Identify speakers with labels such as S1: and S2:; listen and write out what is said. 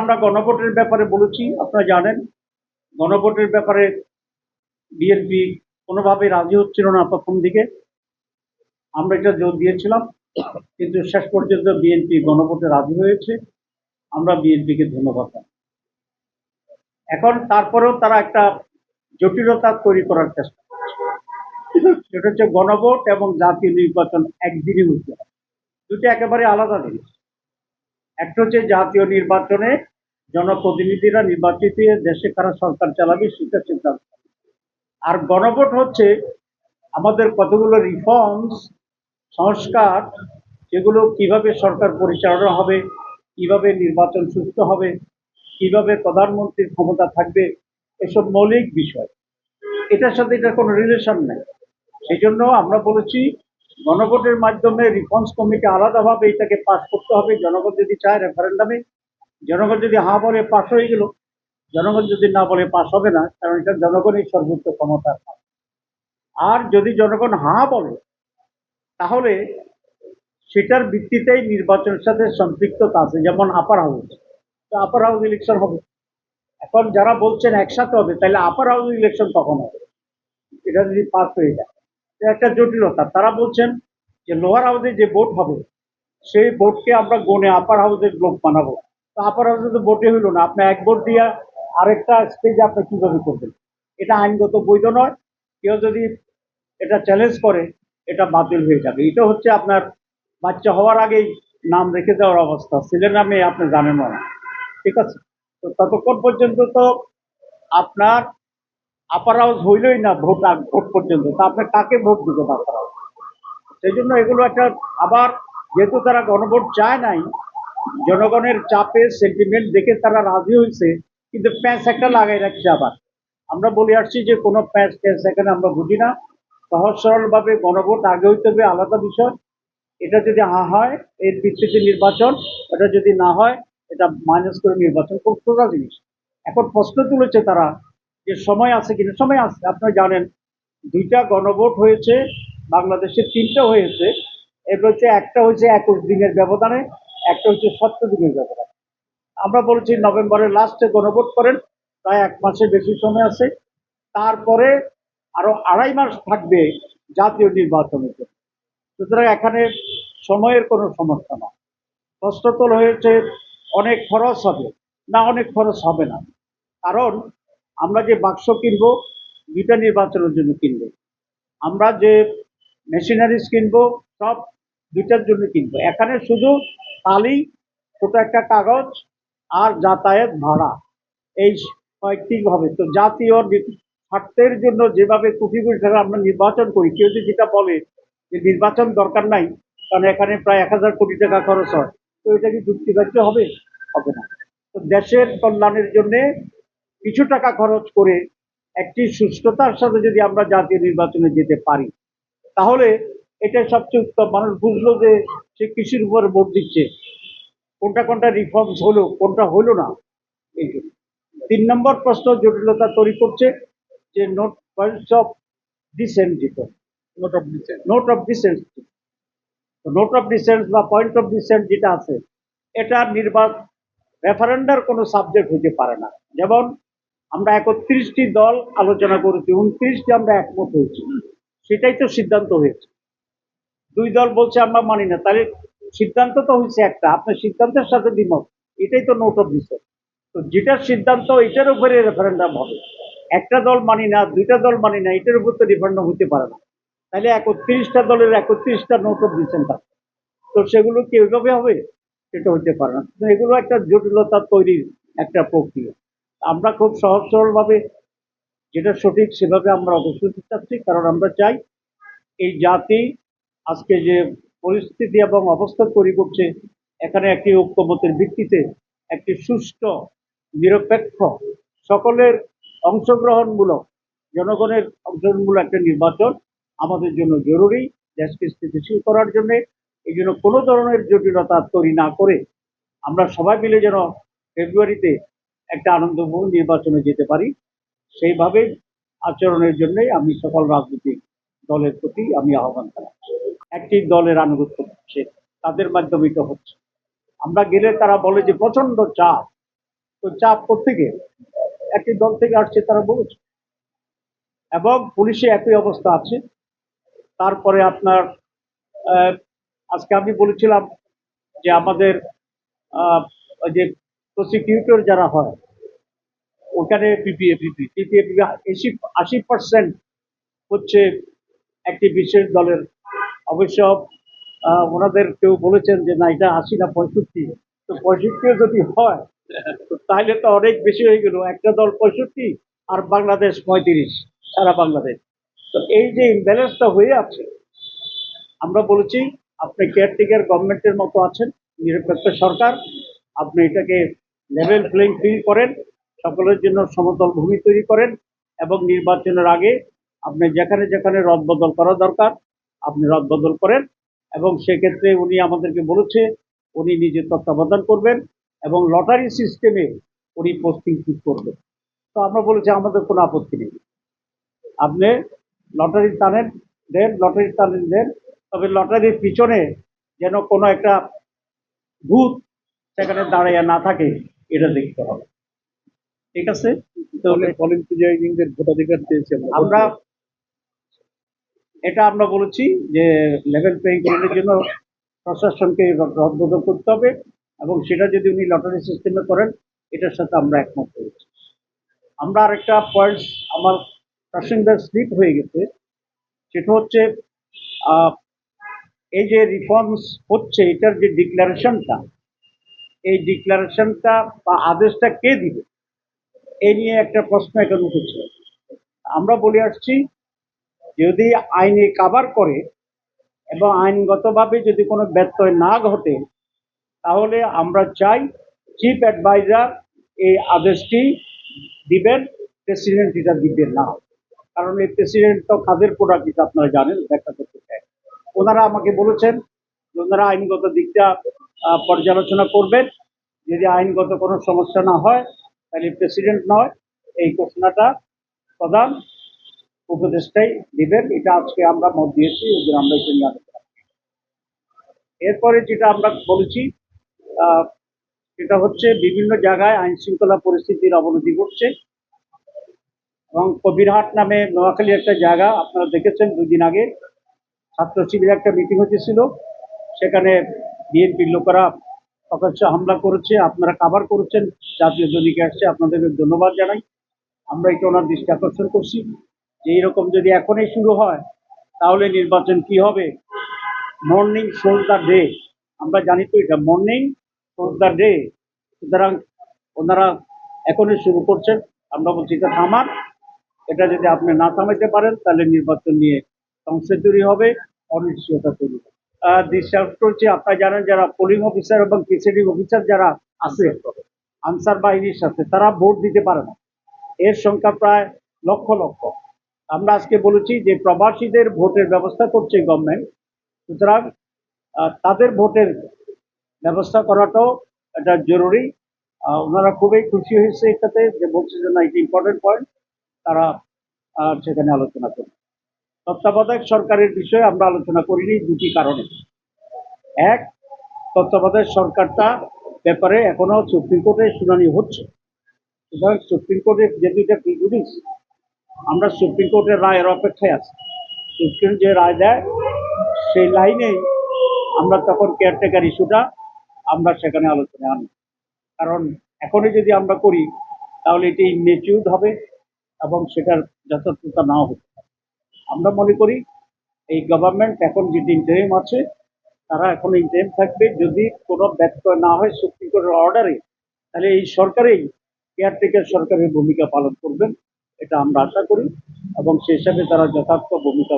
S1: আমরা গণভোটের ব্যাপারে বলেছি, আপনারা জানেন। গণভোটের ব্যাপারে বিএনপি কোনোভাবে রাজি হচ্ছিল না প্রথম দিকে। আমরা এটা জোর দিয়েছিলাম, কিন্তু শেষ পর্যন্ত বিএনপি গণভোটে রাজি হয়েছে। আমরা বিএনপিকে ধন্যবাদ এখন তারপরেও তারা একটা জটিলতা তৈরি করার চেষ্টা সেটা হচ্ছে গণভোট এবং জাতীয় নির্বাচন একদিনই হতে হবে। দুটো একেবারে আলাদা জিনিস। একটা হচ্ছে জাতীয় নির্বাচনে জনপ্রতিনিধিরা নির্বাচিত দেশে কারা সরকার চালাবে সেটা সিদ্ধান্ত আর গণভোট হচ্ছে আমাদের কতগুলো রিফর্মস সংস্কার, যেগুলো কীভাবে সরকার পরিচালনা হবে, কীভাবে নির্বাচন সুস্থ হবে, কীভাবে প্রধানমন্ত্রীর ক্ষমতা থাকবে, এসব মৌলিক বিষয়। এটার সাথে এটার কোনো রিলেশন নেই। সেই জন্য আমরা বলেছি, গণভোটের মাধ্যমে রিফর্মস কমিটি আলাদাভাবে এটাকে পাস করতে হবে। জনগণ যদি চায় রেফারেন্ডামে জনগণ যদি হা বলে পাস হয়ে গেল, জনগণ যদি না বলে পাস হবে না, কারণ এটা জনগণের সর্বোচ্চ ক্ষমতা আর যদি জনগণ হা বলে, তাহলে সেটার ভিত্তিতেই নির্বাচনের সাথে সম্পৃক্ততা আছে, যেমন আপার হাউস তো আপার হাউস ইলেকশন হবে। এখন যারা বলছেন একসাথে হবে, তাহলে আপার হাউস ইলেকশন কখন হবে? এটা যদি পাস হয়ে যায়। একটা জটিলতা, তারা বলছেন যে লোয়ার হাউসে যে ভোট হবে, সেই ভোটকে আমরা গনে আপার হাউসের লোক বানাবো। তো হাউসে তো ভোটে হইল না। আপনি এক ভোট দিয়ে আরেকটা স্টেজে আপনি কীভাবে করবেন? এটা আইনগত বৈধ নয়। কেউ যদি এটা চ্যালেঞ্জ করে, এটা বাতিল হয়ে যাবে। এটা হচ্ছে আপনার বাচ্চা হওয়ার আগেই নাম রেখে দেওয়ার অবস্থা। ছেলের নামে আপনি জানেন না। ঠিক আছে? তো ততক্ষণ পর্যন্ত তো আপনার আপার হাউস হইলই না ভোট ভোট পর্যন্ত। তা আপনি কাকে ভোট দিবেন আপার হাউস সেই জন্য এগুলো একটা আবার, যেহেতু তারা গণভোট চায় নাই জনগণের চাপে সেন্টিমেন্ট দেখে তারা রাজি হয়েছে, কিন্তু প্যাঁচ একটা লাগাই রাখছে আবার। আমরা বলে আসছি যে কোনো প্যাঁচ ট্যাঁচ এখানে আমরা বুঝি না। সহজ, সরলভাবে গণভোট আগে হইতে হবে, আলাদা বিষয়। এটা যদি হা হয়, এর ভিত্তিতে নির্বাচন। এটা যদি না হয়, এটা মাইনাস করে নির্বাচন। খুব সোজা জিনিস। এখন প্রশ্ন তুলেছে তারা যে সময় আছে কিনা? সময় আছে। আপনারা জানেন, দুইটা গণভোট হয়েছে, বাংলাদেশে তিনটা হয়েছে। এর হচ্ছে একটা হচ্ছে একুশ দিনের ব্যবধানে। একটা হচ্ছে সত্য দিনের ব্যবধানে আমরা বলেছি নভেম্বরের লাস্টে গণভোট করেন, প্রায় এক মাসের বেশি সময় আছে। তারপরে আরও আড়াই মাস থাকবে জাতীয় নির্বাচনের জন্য। সুতরাং এখানে সময়ের কোনো সমস্যা না প্রশ্ন তোলা হয়েছে, অনেক খরচ হবে? না, অনেক খরচ হবে না। কারণ আমরা যে বাক্স কিনবো দুইটা নির্বাচনের জন্য কিনবো। আমরা যে মেশিনারিজ কিনবো, সব দুইটার জন্য কিনবো। এখানে শুধু তালি, ছোট একটা কাগজ আর যাতায়াত ভাড়া। এই কয়েকটি হবে। তো জাতীয় স্বার্থের জন্য যেভাবে কোটি কোটি আমরা নির্বাচন করি, কেউ যদি যেটা বলে যে নির্বাচন দরকার নাই, কারণ এখানে প্রায় এক হাজার কোটি টাকা খরচ হয়, তো এটা কি যুক্তিগ্রাহ্য হবে? হবে না। তো দেশের কল্যাণের জন্য কিছু টাকা খরচ করে একটি সুস্থতার সাথে যদি আমরা জাতীয় নির্বাচনে যেতে পারি, তাহলে এটা সবচেয়ে উত্তম। মানুষ বুঝলো যে সে কৃষির উপর ভোট দিচ্ছে। কোনটা কোনটা রিফর্মস হলো কোনটা হলো না। এই জন্য তিন নম্বর প্রশ্ন জটিলতা তৈরি করছে যে note points of descent note of descent note of descent note of descent বা পয়েন্ট অফ ডিসেন্ট যেটা আছে এটা নির্বাচন রেফারেন্ডার কোনো সাবজেক্ট হতে পারে না। যেমন আমরা একত্রিশটি দল আলোচনা করেছি উনত্রিশটি আমরা একমত হয়েছি। সেটাই তো সিদ্ধান্ত হয়েছে। দুই দল বলছে, আমরা মানি না। তাহলে সিদ্ধান্ত তো হয়েছে একটা। আপনার সিদ্ধান্তের সাথে দ্বিমত। এটাই তো নোট অফ ডিসেন্ট তো যেটার সিদ্ধান্ত, এটার উপরে রেফারেন্ডাম হবে। একটা দল মানি না, দুইটা দল মানি না, এটার উপর তো রেফারেন্ডাম হতে পারে না। তাহলে একত্রিশটা দলের একত্রিশটা নোট অফ ডিসেন্ট আছে। তো সেগুলো কি ওইভাবে হবে? সেটা হতে পারে না। এগুলো একটা জটিলতা তৈরির একটা প্রক্রিয়া। আমরা খুব সহজ সরলভাবে যেটা সঠিক সেভাবে আমরা অবশ্যই চাচ্ছি কারণ আমরা চাই এই জাতি আজকে যে পরিস্থিতি এবং অবস্থা তৈরি করছে, এখানে একটি ঐক্যমতের ভিত্তিতে একটি সুষ্ঠু, নিরপেক্ষ, সকলের অংশগ্রহণমূলক, জনগণের অংশগ্রহণমূলক একটা নির্বাচন আমাদের জন্য জরুরি, দেশকে স্থিতিশীল করার জন্যে। এই জন্য কোনো ধরনের জটিলতা তৈরি না করে আমরা সবাই মিলে যেন ফেব্রুয়ারিতে একটা আনন্দময় নির্বাচনে যেতে পারি। সেইভাবে আচরণের জন্যই আমি সকল রাজনৈতিক দলের প্রতি আমি আহ্বান জানাচ্ছি একটি দলের আনুগত্য হচ্ছে, তাদের মাধ্যমে তো হচ্ছে। আমরা গেলে তারা বলে যে প্রচণ্ড চাপ। তো চাপ করতে থেকে একটি দল থেকে আসছে, তারা বলেছে। এবং পুলিশে একই অবস্থা আছে। তারপরে আপনার আজকে আমি বলেছিলাম যে, আমাদের যে প্রসিকিউটর যারা হয়, ওখানে পিপিএ পিপি পিপিএ আশি পার্সেন্ট হচ্ছে একটি বিশেষ দলের অবশ্য ওনাদের কেউ বলেছেন যে, না, এটা আশি না পঁয়ষট্টি। তো পঁয়ষট্টিও যদি হয় তাহলে তো অনেক বেশি হয়ে গেল। একটা দল পঁয়ষট্টি আর বাংলাদেশ পঁয়ত্রিশ, সারা বাংলাদেশ। তো এই যে ইমব্যালেন্সটা হয়ে আছে, আমরা বলেছি, আপনি কেয়ারটেকার গভর্নমেন্টের মতো আছেন, নিরপেক্ষ সরকার, আপনি এটাকে লেভেল প্লেইং ফিল্ড করেন, সকলের জন্য সমতল ভূমি তৈরি করেন এবং নির্বাচনের আগে আপনি যেখানে যেখানে রদ বদল করা দরকার আপনি রদ বদল করেন এবং সেক্ষেত্রে উনি আমাদেরকে বলেছে উনি নিজে তত্ত্বাবধান করবেন এবং লটারি সিস্টেমে উনি পোস্টিং ঠিক করবেন। তো আমরা বলেছি আমাদের কোনো আপত্তি নেই। আপনি লটারি টানেন দেন লটারি টানেন দেন তবে লটারির পিছনে যেন কোনো একটা ভূত সেখানে দাঁড়াইয়া না থাকে এটা দেখতে হবে। ঠিক আছে?
S2: তাহলে ভোটাধিকার চেয়েছে
S1: আমরা এটা আমরা বলেছি যে লেভেল প্লেইং ফিল্ডের জন্য প্রশাসনকে রদবদল করতে হবে এবং সেটা যদি উনি লটারি সিস্টেমে করেন, এটার সাথে আমরা একমত হয়েছি। আমরা আরেকটা পয়েন্টস আমার প্যাসেঞ্জার স্লিপ হয়ে গেছে। সেটা হচ্ছে এই যে রিফর্মস হচ্ছে, এটার যে ডিক্লারেশনটা এই ডিক্লারেশনটা বা আদেশটা কে দিবে? এই নিয়ে একটা প্রশ্ন এখানে উঠেছে। আমরা বলে আসছি যদি আইনে কাভার করে এবং আইনগতভাবে যদি কোনো ব্যত্যয় না ঘটে, তাহলে আমরা চাই চিফ অ্যাডভাইজার এই আদেশটি দিবেন, প্রেসিডেন্ট এটা দিবেন না। কারণ এই প্রেসিডেন্ট তো কাদের প্রোডাক্ট এটা আপনারা জানেন ব্যাখ্যা করতে চাই ওনারা আমাকে বলেছেন ওনারা আইনগত দিকটা পর্যালোচনা করবেন। যদি আইনগত কোনো সমস্যা না হয়, তাহলে প্রেসিডেন্ট নয়। এই ঘোষণাটা প্রধান। উপদেষ্টাই দিবেন, এটা আজকে আমরা মত দিয়েছি ওদের আমরা এটা নিয়ে আলোচনা এরপরে যেটা আমরা বলেছি সেটা হচ্ছে বিভিন্ন জায়গায় আইন শৃঙ্খলা পরিস্থিতির অবনতি ঘটছে। এবং কবিরহাট নামে নোয়াখালী একটা জায়গা, আপনারা দেখেছেন দুই দিন আগে, ছাত্র শিবিরের একটা মিটিং হয়েছিল। সেখানে বিএনপির লোকেরা প্রকাশ্যে হামলা করেছে, আপনারা কাভার করেছেন, জাতীয় দলিকে আসছে, আপনাদেরকে ধন্যবাদ জানাই। আমরা এটা ওনার দৃষ্টি আকর্ষণ করছি। যে এইরকম যদি এখনই শুরু হয় তাহলে নির্বাচন কি হবে? মর্নিং শোজ দ্য ডে আমরা জানি তো এটা মর্নিং শোজ দ্য ডে সুতরাং ওনারা এখনই শুরু করছেন। আমরা বলছি এটা থামান এটা যদি আপনি না থামাইতে পারেন তাহলে নির্বাচন নিয়ে সংশয় তৈরি হবে অনিশ্চয়তা তৈরি হবে। আহ, করছি আপনারা জানেন যারা পোলিং অফিসার এবং প্রিসাইডিং অফিসার যারা আছে আনসার বাহিনীর সাথে তারা ভোট দিতে পারে না। এর সংখ্যা প্রায় লক্ষ লক্ষ। আমরা আজকে বলেছি যে প্রবাসীদের ভোটের ব্যবস্থা করছে গভর্নমেন্ট সুতরাং তাদের ভোটের ব্যবস্থা করাটাও এটা জরুরি। ওনারা খুবই খুশি হয়েছে এটাতে যে বলছে যে না, এটা ইম্পর্টেন্ট পয়েন্ট তারা সেখানে আলোচনা করবে। তত্ত্বাবধায়ক সরকারের বিষয়ে আমরা আলোচনা করিনি দুটি কারণে। এক, তত্ত্বাবধায়ক সরকারটা ব্যাপারে এখনও সুপ্রিম কোর্টে শুনানি হচ্ছে। সুতরাং সুপ্রিম কোর্টের যে দুইটা প্রিজুডিস আমরা সুপ্রিম কোর্টের রায়ের অপেক্ষায় আছি। সুপ্রিম যে রায় দেয়, সেই লাইনেই আমরা তখন কেয়ারটেকার ইস্যুটা আমরা সেখানে আলোচনায় আনি। কারণ এখনই যদি আমরা করি, তাহলে এটি ইমেচিউড হবে এবং সেটার যথার্থতা নাও হতে পারে। আমরা মনে করি এই গভর্নমেন্ট এখন যেটি ইন্টারিম আছে, তারা এখন ইন্টারিম থাকবে। যদি কোনো ব্যত্যয় না হয় সুপ্রিম কোর্টের অর্ডারে তাহলে এই সরকারেই কেয়ারটেকার সরকারের ভূমিকা পালন করবেন। এটা আমরা আশা করি এবং সেই হিসাবে তারা যথার্থ ভূমিকা।